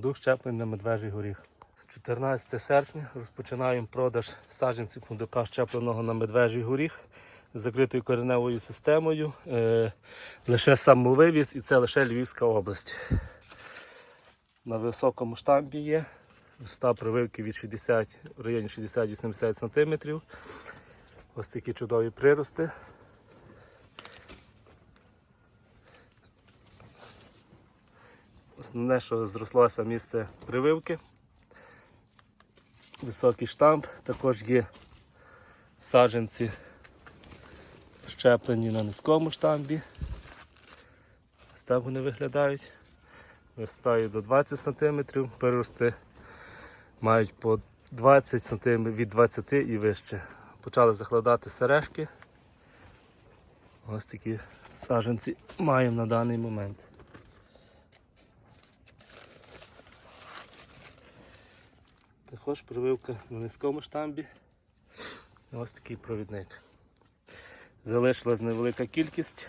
Дух щеплень на медвежий горіх. 14 серпня розпочинаємо продаж саджанців фундука щепленого на медвежий горіх з закритою кореневою системою. Е, лише самовивіз і це лише Львівська область. На високому штампі є. Висота прививки від 60, в районі 60-70 см. Ось такі чудові прирости. Основне, що зрослося місце прививки. Високий штамп, також є саджанці щеплені на низькому штамбі. Ось так вони виглядають. Висотою до 20 см, перерости мають по 20 см від 20 і вище. Почали закладати сережки. Ось такі саджанці маємо на даний момент. Також прививка на низькому штамбі. Ось такий провідник. Залишилась невелика кількість,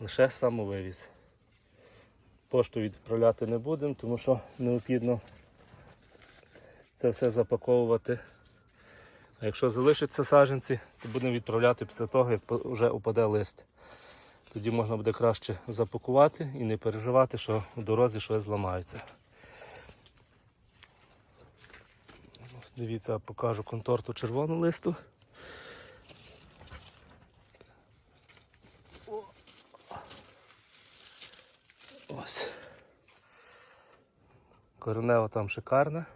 лише самовивіз. Пошту відправляти не будемо, тому що необхідно це все запаковувати. А якщо залишаться саджанці, то будемо відправляти після того, як вже упаде лист. Тоді можна буде краще запакувати і не переживати, що в дорозі щось зламається. Ось дивіться, покажу конторту червону листу. Ось. Коренева там шикарна.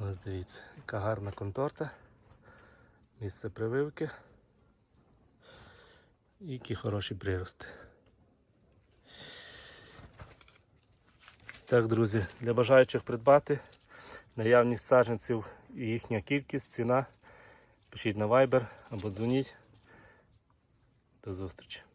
Ось дивіться, яка гарна конторта. Місце прививки. Які хороші прирости. Так, друзі, для бажаючих придбати наявність саджанців і їхня кількість, ціна. Пишіть на Viber або дзвоніть. До зустрічі.